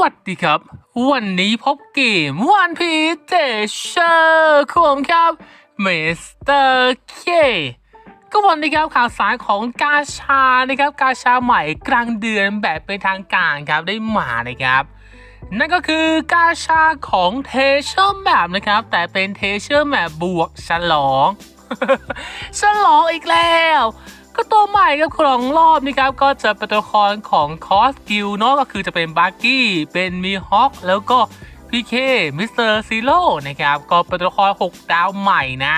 วัสดีครับ วันนี้พบเกมวันพีเจเชอร์ของผมครับเมสเตอร์เคก็วันนี้ครับข่าวสารของกาชานะครับกาชาใหม่กลางเดือนแบบเป็นทางการครับได้มานะครับ นั่นก็คือกาชาของเทเชอร์แมปนะครับ แต่เป็นเทเชอร์แมปบวกฉลอง ฉลองอีกแล้ว ก็ตัวใหม่กับของรอบนี่ครับก็จะเป็นตัวละครของคอสกิลเนาะก็คือจะเป็นบักกี้เป็นมีฮอคแล้วก็พีเคมิสเตอร์ซีโร่นะครับก็เป็นตัวละคร6ดาวใหม่นะ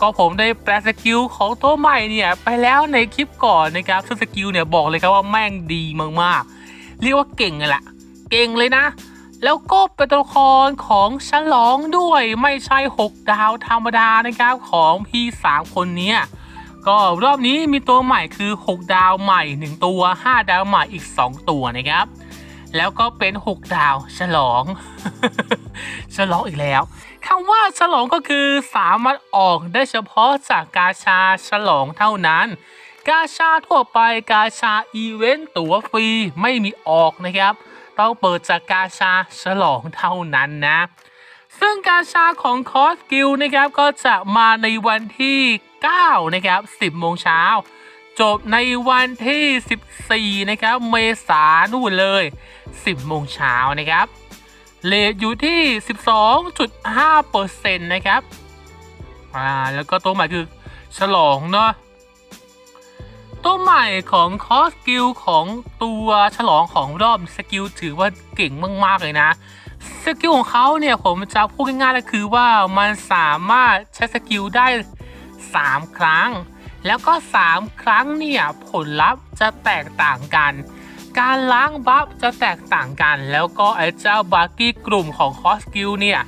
ก็ผมได้แปลสกิลของตัวใหม่เนี่ยไปแล้วในคลิปก่อนนะครับซึ่งสกิลเนี่ยบอกเลยครับว่าแม่งดีมากๆ เรียกว่าเก่งเลยละเก่งเลยนะ แล้วก็เป็นตัวละครของฉลองด้วยไม่ใช่ 6 ดาวธรรมดานะครับของพี่สามคนเนี้ ก็รอบนี้มีตัวใหม่คือ 6 ดาวใหม่ 1 ตัว 5 ดาวใหม่อีก 2 ตัวนะครับ แล้วก็เป็น 6 ดาวฉลอง ฉลองอีกแล้วคำว่าฉลองก็คือสามารถออกได้เฉพาะจากกาชาฉลองเท่านั้น กาชาทั่วไปกาชาอีเวนต์ตั๋วฟรีไม่มีออกนะครับ ต้องเปิดจากกาชาฉลองเท่านั้นนะ ซึ่งกาชาของคอสกิลนะครับก็จะมาในวันที่9 นะครับ 10 โมงเช้า จบในวันที่ 14 นะครับ เมษานู่นเลย 10 โมงเช้านะครับเลทอยู่ที่ 12.5%นะครับ อ่า แล้วก็ตัวใหม่คือฉลองเนาะ ตัวใหม่ของคอสกิลของตัวฉลองของรอบสกิลถือว่าเก่งมากๆเลยนะ สกิลของเขาเนี่ยผมจะพูดง่ายๆเลยคือว่ามันสามารถใช้สกิลได้ 3 ครั้ง แล้วก็ 3 ครั้งเนี่ยผลลัพธ์จะแตกต่างกัน การล้างบัฟจะแตกต่างกัน แล้วก็ไอ้เจ้าบาร์กี้กลุ่มของคอสกิลเนี่ย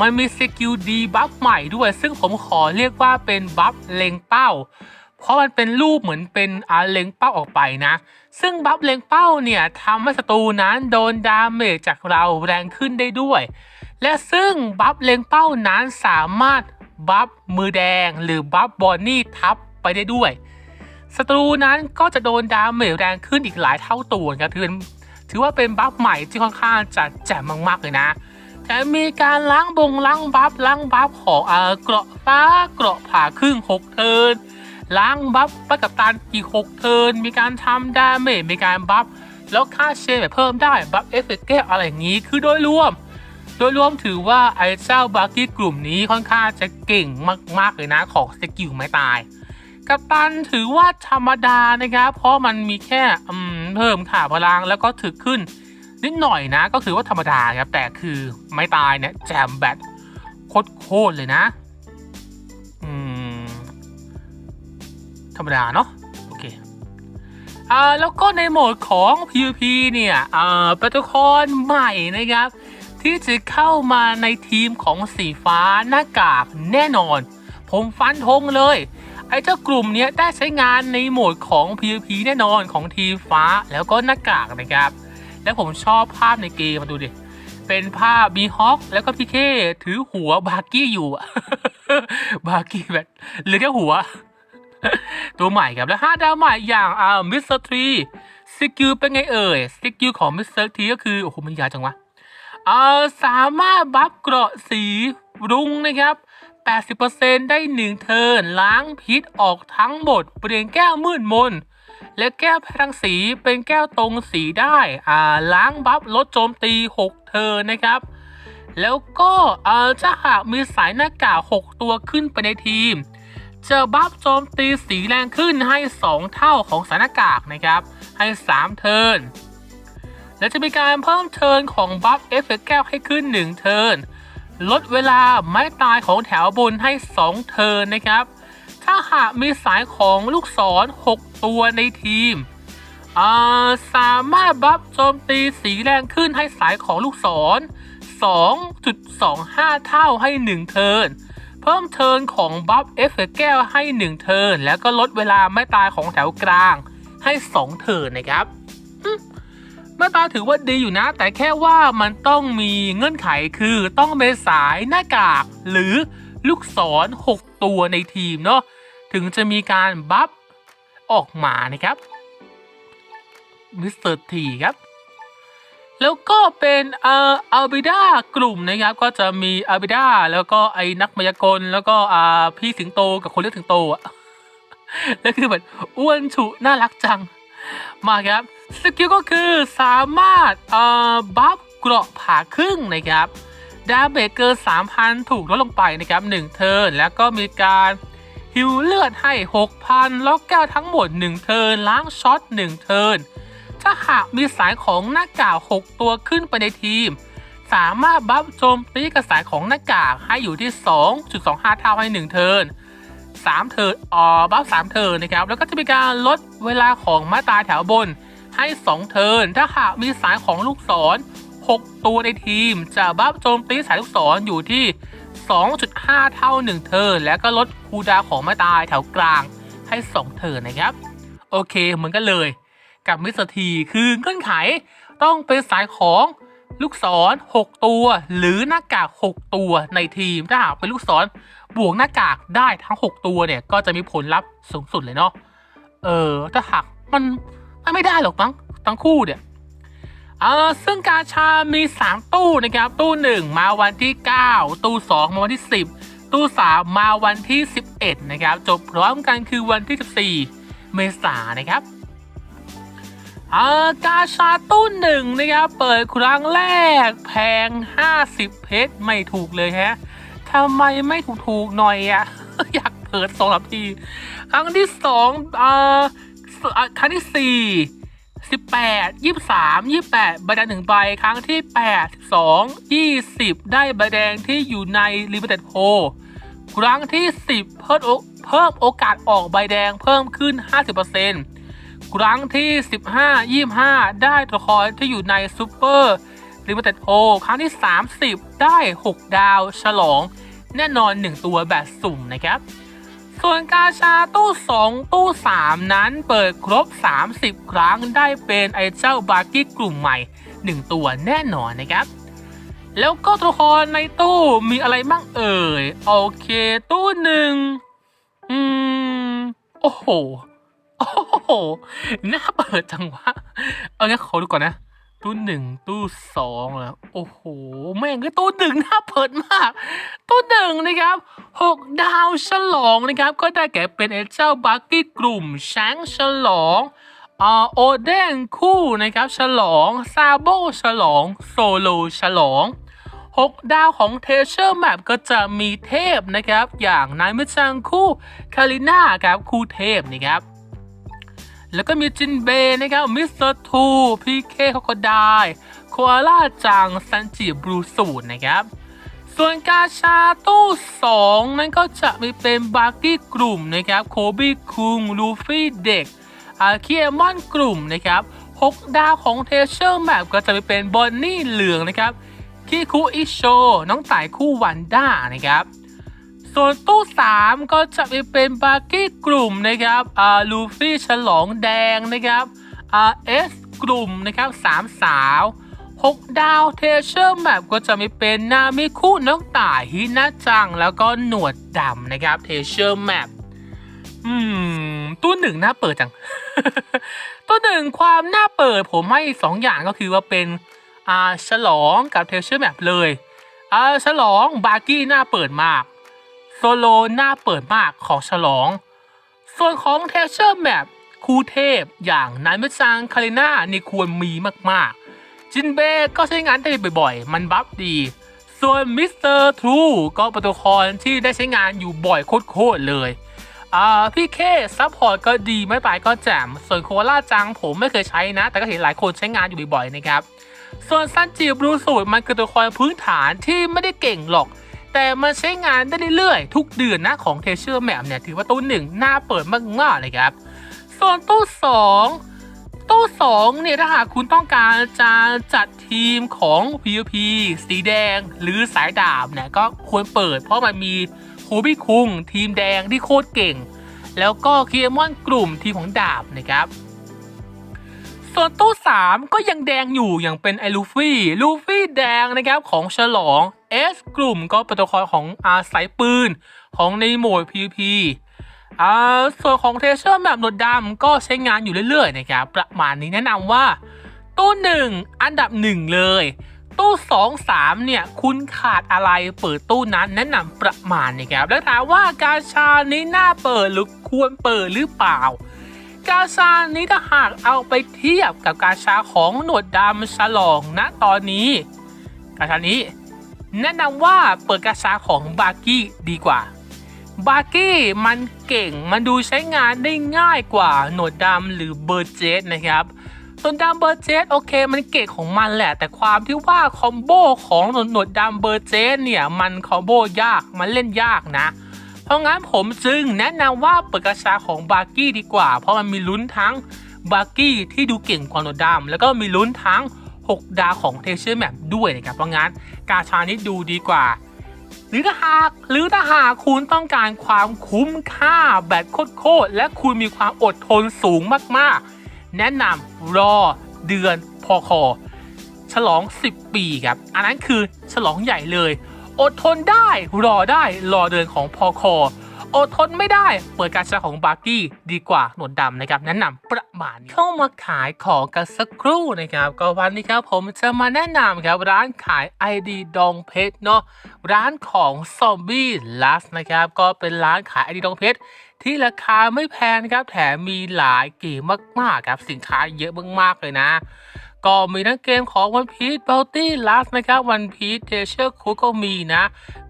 มันมีสกิลดีบัฟใหม่ด้วย ซึ่งผมขอเรียกว่าเป็นบัฟเล็งเป้า เพราะมันเป็นรูปเหมือนเป็นอาเล็งเป้าออกไปนะ ซึ่งบัฟเล็งเป้าเนี่ยทำให้ศัตรูนั้นโดนดาเมจจากเราแรงขึ้นได้ด้วย และซึ่งบัฟเล็งเป้านั้นสามารถ บัฟมือแดงหรือบัฟบอนนี่ทับไปได้ด้วยศัตรูนั้นก็จะโดนดาเมจแรงขึ้นอีกหลายเท่าตัวครับถือเป็นถือว่าเป็นบัฟใหม่ที่ค่อนข้างจะแจ่มมากๆเลยนะแถมมีการล้างบงล้างบัฟล้างบัฟของเอ่อเกราะฟ้าเกราะผ่าครึ่ง6เทินล้างบัฟไปกับตันอีก6เทินมีการทำดาเมจมีการบัฟแล้วค่าเชนแบบเพิ่มได้บัฟเอฟเฟกต์อะไรอย่างนี้คือโดยรวม ดยรวมถือว่าไอ้เจ้าบาร์กี้กลุ่มนี้ค่อนข้างจะเก่งมาก ๆ เลยนะของสกิลไม่ตาย กัปตันถือว่าธรรมดานะครับ เพราะมันมีแค่เพิ่มค่าพลังแล้วก็ถึกขึ้น นิดหน่อยนะ ก็คือว่าธรรมดาครับ แต่คือไม่ตายเนี่ยแจมแบตโคตรเลยนะ อืม ธรรมดาเนาะโอเคอ่าแล้วก็ในโหมดของ PVP เนี่ยอ่าเป็นตัวละครใหม่นะครับ ที่จะเข้ามาในทีมของสีฟ้าหน้ากากแน่นอน ผมฟันธงเลย ไอ้เจ้ากลุ่มนี้ได้ใช้งานในโหมดของ PVP แน่นอนของทีมฟ้าแล้วก็หน้ากากนะครับ แล้วผมชอบภาพในเกมมาดูดิ เป็นภาพบีฮอคแล้วก็พี่เคถือหัวบาร์กี้อยู่บาร์กี้แบบหลือแค่หัว ตัวใหม่ครับและ5ดาวใหม่อย่างอ่ามิสเตอร์ทรีสกิลเป็นไงเอ่ยสกิลของมิสเตอร์ทรีก็คือโอ้โหมันยาวจังวะ อ่าสามารถบัฟเกราะสีรุ้งนะครับ 80%ได้ 1 เทิร์นล้างพิษออกทั้งหมด เปลี่ยนแก้วมืดมน และแก้วพลังสีเป็นแก้วตรงสีได้ อ่า ล้างบัฟลดโจมตี 6 เทิร์นนะครับ แล้วก็เอ่อถ้าหากมีสายหน้ากาก6ตัวขึ้นไปในทีมจะบัฟโจมตีสีแรงขึ้นให้ 2 เท่าของสถานากากนะครับ ให้ 3 เทิร์น และจะมีการเพิ่มเทิร์นของบัฟเอฟเฟกต์แก้วให้ขึ้น 1 เทิร์นลดเวลาไม้ตายของแถวบนให้ 2 เทิร์นนะครับ ถ้าหากมีสายของลูกศร 6 ตัวในทีมาสามารถบัฟโจมตีสีแรงขึ้นให้สายของลูกศร 2.25 เท่าให้ 1 เทิร์นเพิ่มเทิร์นของบัฟเอฟเฟกต์แก้วให้ 1 เทิร์นแล้วก็ลดเวลาไม่ตายของแถวกลางให้ 2 เทิร์นนะครับ อืมไม่ตาถือว่าดีอยู่นะ แต่แค่ว่ามันต้องมีเงื่อนไขคือต้องเป็นสายหน้ากาก หรือลูกศร 6 ตัวในทีมเนาะถึงจะมีการบัฟออกมานะครับมิสเตอร์ทีครับ แล้วก็เป็นเอ่ออัลบิดากลุ่มนะครับ ก็จะมีอัลบิดาแล้วก็ไอ้นักมายากล แล้วก็อ่าพี่สิงโตกับคนเลี้ยงสิงโตอะแล้วคือแบบอ้วนฉุน่ารักจัง มาครับสกิลก็คือสามารถเอ่อบัฟเกราะผ่าครึ่งนะครับดาเมจเกิน3,000 ถูกลดลงไปนะครับ1เทิร์นแล้วก็มีการฮิวเลือดให้ 6,000แล้วแก้วทั้งหมด 1 เทิร์นล้างช็อต 1 เทิร์นถ้าหากมีสายของหน้ากาก6ตัวขึ้นไปในทีม สามารถบัฟโจมตีกระสายของหน้ากากให้อยู่ที่ 2.25 เท่าให้ 1 เทิร์น 3 เทิร์นอ๋อบัฟ3เทิร์นนะครับ แล้วก็จะมีการลดเวลาของม้ตายแถวบนให้ 2 เทิร์น ถ้าหากมีสายของลูกศร 6 ตัวในทีม จะบัฟโจมตีสายลูกศรอยู่ที่ 2.5 เท่า 1 เทิร์น แล้วก็ลดคูดาของม้ตายแถวกลางให้ 2 เทิร์นนะครับ โอเคเหมือนกันเลย กับมิสเตอร์ทีคือเงื่อนไขต้องเป็นสายของ ลูกศร 6 ตัว หรือหน้ากาก 6 ตัวในทีมถ้าหากเป็นลูกศรบวกหน้ากากได้ทั้ง 6 ตัวเนี่ย ก็จะมีผลลัพธ์สูงสุดเลยเนาะเออถ้าหากมันไม่ได้หรอกมั้งทั้งคู่เนี่ยเอ่าซึ่งกาชามี 3 ตู้นะครับ ตู้ 1 มาวันที่ 9 ตู้ 2 มาวันที่ 10 ตู้ 3 มาวันที่ 11 นะครับ จบพร้อมกันคือวันที่ 14 เมษายนนะครับ อากาชาตู้หนึ่งนะครับ เปิดครั้งแรกแพง 50 เพชรไม่ถูกเลยฮะทำไมไม่ถูกถูกๆหน่อยอะอยากเปิดสองสามทีครั้งที่สองอ่าสอ่าครั้งที่สี่สิบแปดยี่สามยี่แปดใบแดงหนึ่งใบครั้งที่แปดสองยี่สิบได้ใบแดงที่อยู่ในลิมิเต็ดโพครั้งที่สิบเพิ่มโอเพิ่มโอกาสออกใบแดงเพิ่มขึ้น50% ครั้งที่ 15 25 ได้ตัวละครที่อยู่ในซูเปอร์ลิมิเต็ดโ l ครั้งที่ 30 ได้ 6 ดาวฉลอง แน่นอน 1 ตัวแบบสุ่มนะครับ ส่วนกาชาตู้ 2 ตู้ 3 นั้นเปิดครบ 30 ครั้งได้เป็นไอเจ้าบาร์กี้กลุ่มใหม่ 1 ตัวแน่นอนนะครับแล้วก็ตัวละครในตู้มีอะไรบ้างเอ่ย โอเค ตู้หนึ่งอืม โอ้โห โอ้โหน่าเปิดจังวะ เอางี้ขอดูก่อนนะ ตู้หนึ่งตู้สองแล้วโอ้โห แม่งก็ตู้หนึ่งน่าเปิดมาก ตู้หนึ่งนะครับหกดาวฉลองนะครับ ก็ได้แก่เป็นไอ้เจ้าบักกี้กลุ่มแชงฉลองอ่าโอเดนคู่นะครับ ฉลอง ซาโบฉลอง โซโลฉลอง 6 ดาวของเทเชอร์แมปก็จะมีเทพนะครับ อย่างนายมิจังคู่ คาริน่าครับ คู่เทพนะครับ แล้วก็มีจินเบนะครับมิสเตอร์ทูพีเคคอกไดโคอาล่าจังซันจิบลูสูดนะครับส่วนกาชาตู้ 2 นั้นก็จะมีเป็นบาร์กี้กลุ่มนะครับโคบี้คุงลูฟี่เด็กอาเคียมอนกลุ่มนะครับ6ดาวของเทเชอร์แมปก็จะไปเป็นบอนนี่เหลืองนะครับคิคุอิโชน้องต่ายคู่วันด้านะครับ ส่วนตู้ 3 ก็จะไปเป็นบาร์กี้กลุ่มนะครับอ่าลูฟี่ฉลองแดงนะครับอ่าเอสกลุ่มนะครับสามสาว6 ดาวเทเชอร์แมปก็จะมีเป็นนามิคุน้องต่ายฮินาจัง แล้วก็หนวดดำนะครับเทเชอร์แมปอืมตู้หนึ่งน่าเปิดจังตู้หนึ่งความน่าเปิดผมให้สองอย่างก็คือว่าเป็นอ่าฉลองกับเทเชอร์แมปเลยอ่าฉลองบาร์กี้หน้าเปิดมาก โซโลหน้าเปิดมากของฉลอง ส่วนของเทเชอร์แมปคู่เทพอย่างนายมิจังคาริน่านี่ควรมีมากๆ จินเบก็ใช้งานได้บ่อยๆ มันบัฟดี ส่วนมิสเตอร์ทรูก็เป็นตัวละครที่ได้ใช้งานอยู่บ่อยโคตรๆเลยอ่าพี่เคซัพพอร์ตก็ดีไม่ตายก็แจ่มส่วนโคล่าจังผมไม่เคยใช้นะ แต่ก็เห็นหลายคนใช้งานอยู่บ่อยๆนะครับ ส่วนซันจิบลูสูตรมันคือตัวละครพื้นฐานที่ไม่ได้เก่งหรอก แต่มันใช้งานได้เรื่อยๆ ทุกเดือนนะของเทเชอร์แมปเนี่ย ถือว่าตู้หนึ่งน่าเปิดมากๆเลยครับ ส่วนตู้สองตู้สองเนี่ย ถ้าหากคุณต้องการจะจัดทีมของ PVP สีแดงหรือสายดาบเนี่ย ก็ควรเปิด เพราะมันมีโคบิคุงทีมแดงที่โคตรเก่ง แล้วก็เคียมอนกลุ่มทีมของดาบนะครับส่วนตู้ 3 ก็ยังแดงอยู่อย่างเป็นไอลูฟี่ ลูฟี่แดงนะครับของฉลอง S กลุ่มก็เป็นตัวลของอาสายปืน ของในโหมด PVP อ่าส่วนของเทเชอร์แบบหนวดดำก็ใช้งานอยู่เรื่อยๆนะครับประมาณนี้แนะนำว่า ตู้หนึ่งอันดับหนึ่งเลย ตู้สองสามเนี่ย คุณขาดอะไรเปิดตู้นั้นแนะนำประมาณนะครับแล้วถามว่ากาชานี้น่าเปิดหรือควรเปิดหรือเปล่า กาชานี้ถ้าหากเอาไปเทียบกับกาชาของหนวดดำฉลองนะตอนนี้ กาชานี้ แนะนำว่าเปิดกาชาของบาร์กี้ดีกว่า บาร์กี้มันเก่งมันดูใช้งานได้ง่ายกว่าหนวดดำหรือเบอร์เจสนะครับส่วนดำเบอร์เจสโอเคมันเก่งของมันแหละ แต่ความที่ว่าคอมโบของหนวดหนวดดำเบอร์เจสเนี่ยมันคอมโบยากมันเล่นยากนะ เพราะงั้นผมจึงแนะนำว่าเปิดกาชาของบาร์กี้ดีกว่า เพราะมันมีลุ้นทั้งบาร์กี้ที่ดูเก่งกว่าหนวดดำแล้วก็มีลุ้นทั้ง 6 ดาวของเทเชอร์แมปด้วยนะครับ เพราะงั้นกาชานี้ดูดีกว่า หรือถ้าหากหรือถ้าหากคุณต้องการความคุ้มค่าแบบโคตรและคุณมีความอดทนสูงมากๆ แนะนำรอเดือนพอคอฉลอง 10 ปีครับ อันนั้นคือฉลองใหญ่เลย อดทนได้รอได้รอเดือนของพอคอ อดทนไม่ได้ เปิดการชาของบาร์กี้ดีกว่าหนวดดำนะครับแนะนำประมาณเข้ามาขายของกันสักครู่นะครับ ก็วันนี้ครับผมจะมาแนะนำครับร้านขาย ID ดองเพชรเนาะร้านของซอมบี้ลัสนะครับก็เป็นร้านขาย ID ดองเพชรที่ราคาไม่แพงครับแถมมีหลายเกมมากๆครับสินค้าเยอะมากๆเลยนะ ก็มีทั้งเกมของ One Piece Bounty Last นะครับ One Piece Treasure Cruise ก็มีนะ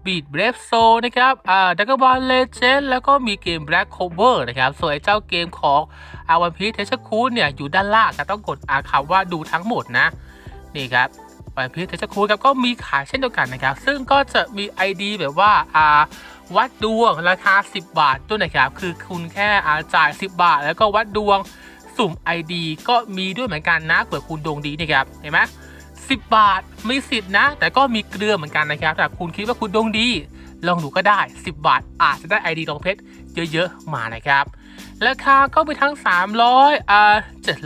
Beat Brave Soul นะครับอ่า Dragon Ball Legend แล้วก็มีเกม Black Clover นะครับ ส่วนไอ้เจ้าเกมของอา One Piece Treasure Cruise เนี่ย อยู่ด้านล่างจะต้องกดอาคำว่าดูทั้งหมดนะ นี่ครับ One Piece Treasure Cruise ครับก็มีขายเช่นเดียวกันนะครับ ซึ่งก็จะมี ID แบบว่าอ่าวัดดวงราคา 10 บาทด้วยนะครับ คือคุณแค่อาจ่าย 10 บาท แล้วก็วัดดวง สุ่ม ID ก็มีด้วยเหมือนกันนะเผื่อคุณดวงดีนะครับเห็นไหมสิบบาทมีสิทธิ์นะ แต่ก็มีเกลือเหมือนกันนะครับแต่คุณคิดว่าคุณดวงดี ลองดูก็ได้ 10 บาท อาจจะได้ ID ดองเพชรเยอะๆ มานะครับราคาก็ไปทั้ง 300อ่า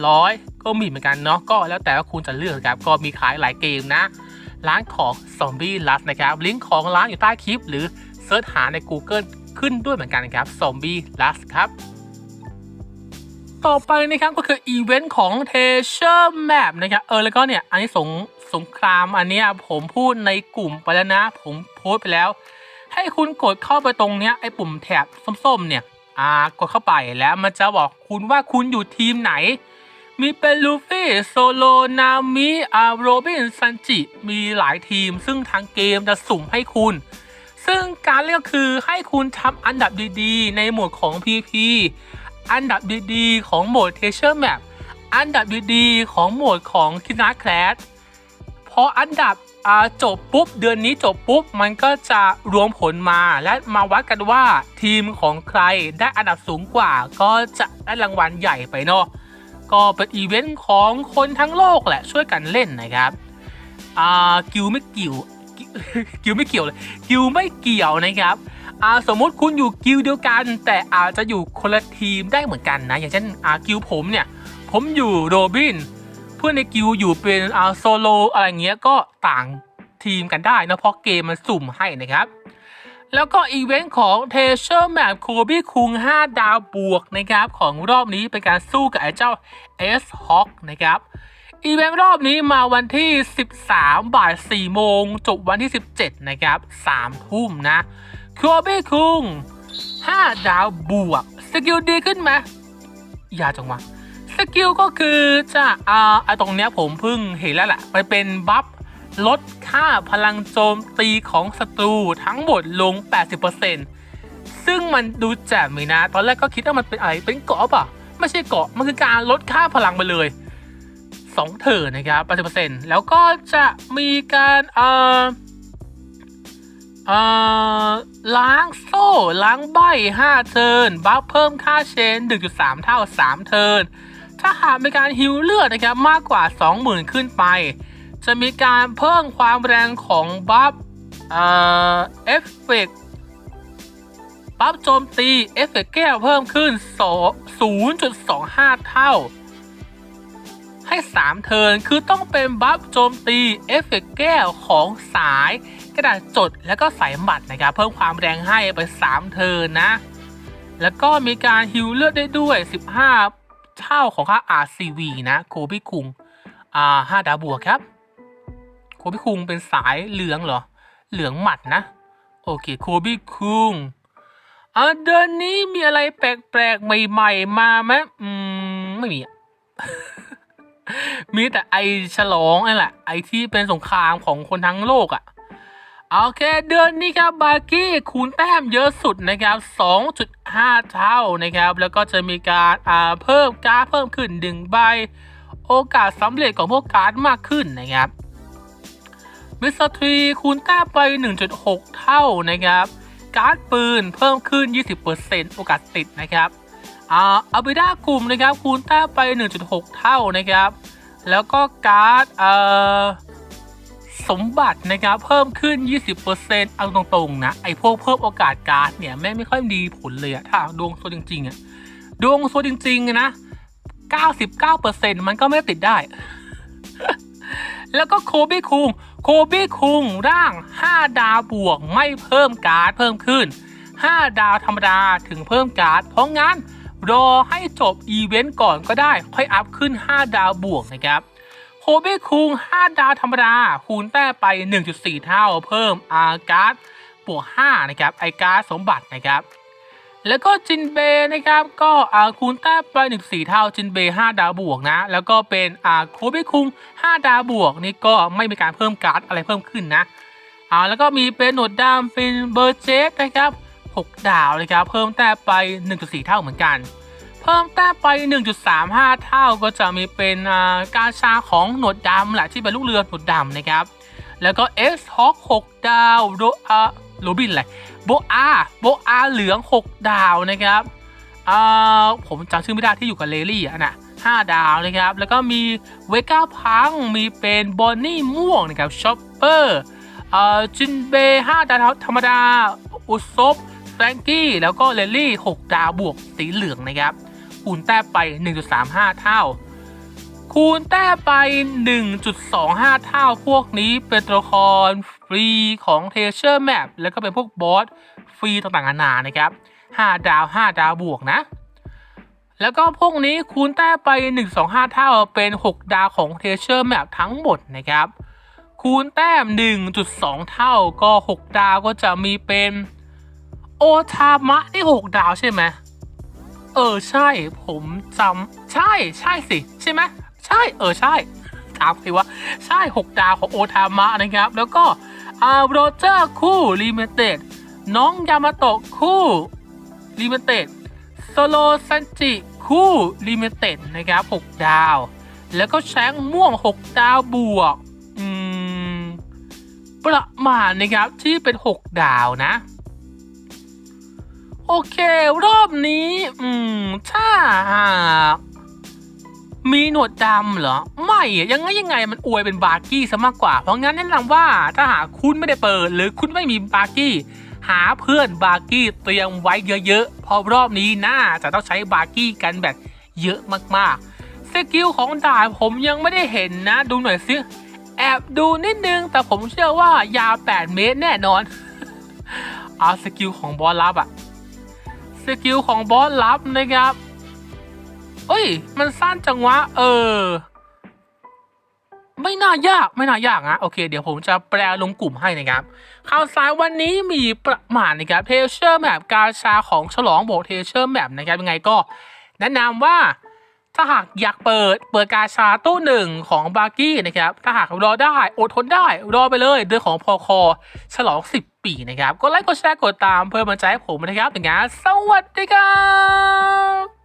700 ก็มีเหมือนกันเนาะก็แล้วแต่ว่าคุณจะเลือกครับก็มีขายหลายเกมนะ ร้านของ Zombie Lust นะครับลิงก์ของร้านอยู่ใต้คลิป หรือเซิร์ชหาใน Google ขึ้นด้วยเหมือนกันนะครับ Zombie Lust ครับ ต่อไปนะครับก็คืออีเวนต์ของ t e a s u r e Map นะครับเออแล้วก็เนี่ยอันนี้สงสงครามอันนี้ผมพูดในกลุ่มไปแล้วนะ ผมโพสต์ไปแล้ว ให้คุณกดเข้าไปตรงเนี้ยไอ้ปุ่มแถบส้มๆเนี่ยอ่ากดเข้าไปแล้วมันจะบอกคุณว่าคุณอยู่ทีมไหน มีเป็นลูฟี่โซโลนามิอาโรบินซันจิมีหลายทีม ซึ่งทางเกมจะสุ่มให้คุณ ซึ่งการเลือกคือให้คุณทำอันดับดีๆ ในหมวดของ PP อันดับดีๆของโหมด t e a s u r e Map อันดับดีๆของโหมดของ k i n a c l a s พออันดับจบปุ๊บ เดือนนี้จบปุ๊บ มันก็จะรวมผลมาและมาวัดกันว่าทีมของใครได้อันดับสูงกว่า ก็จะได้รางวัลใหญ่ไปเนาะก็เป็นอีเวนต์ของคนทั้งโลกแหละช่วยกันเล่นนะครับกิวไม่เกี่ยวกิวไม่เกี่ยวเลยกิวไม่เกี่ยวนะครับ อ่าสมมติคุณอยู่กิลเดียวกัน แต่อาจจะอยู่คนละทีมได้เหมือนกันนะ อย่างเช่นอ่ากิลผมเนี่ย ผมอยู่โรบิน เพื่อนในกิลอยู่เป็นอ่าโซโลอะไรเงี้ยก็ต่างทีมกันได้นะเพราะเกมมันสุ่มให้นะครับ แล้วก็อีเวนต์ของ t e a s u r e Map โคบี้คุง 5 ดาวบวกนะครับ ของรอบนี้เป็นการสู้กับไอ้เจ้า S Hawk นะครับอีเวนต์รอบนี้มาวันที่ 13 บ่าย 4 โมง จบวันที่ 17 นะครับ 3 ทุ่มนะ โคบี้คุง5ดาวบวก สกิลดีขึ้นไหมอย่าจังวะ สกิลก็คือจะอ่าไอตรงเนี้ยผมเพิ่งเห็นแล้วแหละมันเป็นบัฟลดค่าพลังโจมตีของศัตรูทั้งหมดลง 80%ซึ่งมันดูแจ่มเลยนะ ตอนแรกก็คิดว่ามันเป็นอะไร เป็นเกาะป่ะ ไม่ใช่เกาะ มันคือการลดค่าพลังไปเลย 2เทิร์นะครับ 80%แล้วก็จะมีการเอ่อเอ่อ ล้างโซ่ ล้างใบ 5 เทิร์นบัฟเพิ่มค่าเชน 1.3 เท่า 3 เทิร์นถ้าหากมีการฮิวเลือดนะครับมากกว่า 20,000 ขึ้นไป จะมีการเพิ่มความแรงของบัฟเอฟเฟกต์บัฟโจมตีเอฟเฟกต์แก้วเพิ่มขึ้น 0.25 เท่า ให้ 3 เทิร์นคือต้องเป็นบัฟโจมตีเอฟเฟกต์แก้วของสาย กระดาษจดแล้วก็สายหมัดนะครับ เพิ่มความแรงให้ไป 3 เทิร์นนะ แล้วก็มีการฮิวเลือดได้ด้วย 15 เท่าของค่า RCV นะโคบิคุงอ่าห้าดาบวกครับ โคบิคุงเป็นสายเหลืองเหรอ เหลืองหมัดนะ โอเคโคบิคุงอ่าเดือนนี้มีอะไรแปลกๆ ใหม่ๆ มาไหมอืม ไม่มีอะมีแต่ไอฉลองนั่นแหละไอที่เป็นสงครามของคนทั้งโลกอะ่ะ โอเคเดือนนี้ครับบาร์กี้คูณแต้มเยอะสุดนะครับ 2.5 เท่านะครับ แล้วก็จะมีการอ่าเพิ่มการ์ดเพิ่มขึ้นดึงใบ โอกาสสำเร็จของพวกการ์ดมากขึ้นนะครับมิสทรีคูณแต้มไป 1.6 เท่านะครับ การ์ดปืนเพิ่มขึ้น 20%โอกาสติดนะครับอ่าอัลบิด้ากลุ่มนะครับคูณแต้มไป 1.6 เท่านะครับ แล้วก็การ์ดเอ่อ สมบัตินะครับเพิ่มขึ้น 20%เอาตรงๆนะไอพวกเพิ่มโอกาสการ์ดเนี่ยแม่ไม่ค่อยดีผลเลยอะถ้าดวงโซจริงๆอะดวงโซจริงๆนะ99%มันก็ไม่ติดได้ แล้วก็โคบิคุงโคบิคุงร่าง 5 ดาวบวกไม่เพิ่มการ์ดเพิ่มขึ้น 5 ดาวธรรมดาถึงเพิ่มการ์ดเพราะงั้นรอให้จบอีเวนต์ก่อนก็ได้ ค่อยอัพขึ้น 5 ดาวบวกนะครับ โคบิคุง5 ดาวธรรมดา คูณแต้ไป 1.4 เท่า เพิ่มอาการ์ดบวก5นะครับไอการ์ดสมบัตินะครับ แล้วก็จินเบนะครับ ก็อาคูณแต้ไป1.4 เท่า จินเบ 5 ดาวบวกนะ แล้วก็เป็นอาโคบิคุง 5 ดาวบวกนี่ก็ไม่มีการเพิ่มการ์ดอะไรเพิ่มขึ้นนะอ่าแล้วก็มีเป็นหนวดดำเป็นเบอร์เจสนะครับ 6 ดาวนะครับ เพิ่มแต้ไป 1.4 เท่าเหมือนกัน พิ่มแต้มไป 1.35 เท่าก็จะมีเป็นกาชาของหนวดดำแหละที่เป็นลูกเรือหนวดดำนะครับ แล้วก็ S Hawk 6 ดาวโรอาโรบินอะไรโบอาโบอาเหลือง 6 ดาวนะครับอ่าผมจำชื่อไม่ได้ที่อยู่กับเลลี่อะนะ5ดาวนะครับ แล้วก็มีเวก้าพัง มีเป็นบอนนี่ม่วงนะครับช็อปเปอร์อ่าจินเบ5ดาวธรรมดา อุซบแฟรงกี้ แล้วก็เลลี่ 6 ดาวบวกสีเหลืองนะครับ คูณแต้มไป 1.35 เท่า คูณแต้มไป 1.25 เท่า พวกนี้เป็นตัวละครฟรีของเทเชอร์แมปแล้วก็เป็นพวกบอสฟรีต่างๆนานานะครับ 5 ดาว 5 ดาวบวกนะ แล้วก็พวกนี้คูณแต้มไป 125 เท่าเป็น 6 ดาวของเทเชอร์แมปทั้งหมดนะครับคูณแต้ม 1.2 เท่าก็ 6 ดาวก็จะมีเป็น โอทามะที่ 6 ดาวใช่ไหม เออใช่ ผมจำใช่ใช่สิ ใช่ไหมใช่เออใช่ถามใครวะใช่6ดาวของโอทามะนะครับ แล้วก็อาโรเจอร์คู่ลิมิเต็ดน้องยามาโตะคู่ลิมิเต็ดโซโลซันจิคู่ลิมิเต็ดนะครับ6ดาว แล้วก็แชงม่วง6ดาวบวก อืม ประมาณนะครับที่เป็น6ดาวนะ โอเค รอบนี้ อืม ถ้าหากมีหนวดดำเหรอ ไม่ยังไงยังไงมันอวยเป็นบาร์กี้ซะมากกว่า เพราะงั้นแนะนำว่าถ้าหากคุณไม่ได้เปิด หรือคุณไม่มีบาร์กี้ หาเพื่อนบาร์กี้เตรียมไว้เยอะๆเพราะรอบนี้น่าจะต้องใช้บาร์กี้กันแบบเยอะมากๆ สกิลของดาบผมยังไม่ได้เห็นนะ ดูหน่อยสิแอบดูนิดนึง แต่ผมเชื่อว่ายาว 8 เมตรแน่นอน เอาสกิลของบอสลับอะ สกิลของบอสลับนะครับเอ้ย มันสั้นจังวะ เออ ไม่น่ายากไม่น่ายากนะโอเค เดี๋ยวผมจะแปลลงกลุ่มให้นะครับข่าวสายวันนี้มีประมาณนะครับเทเชอร์แมปกาชาของฉลองโบกเทเชอร์แมปนะครับยังไงก็ แนะนำว่า ถ้าหากอยากเปิดเปิดกาชาตู้หนึ่งของบาร์กี้นะครับ ถ้าหากรอได้อดทนได้ รอไปเลยเดือนของพอคอฉลอง 10 ปีนะครับ ก็ไลค์กดแชร์กดตามเพื่อมาใจให้ผมนะครับอย่างนี้สวัสดีครับ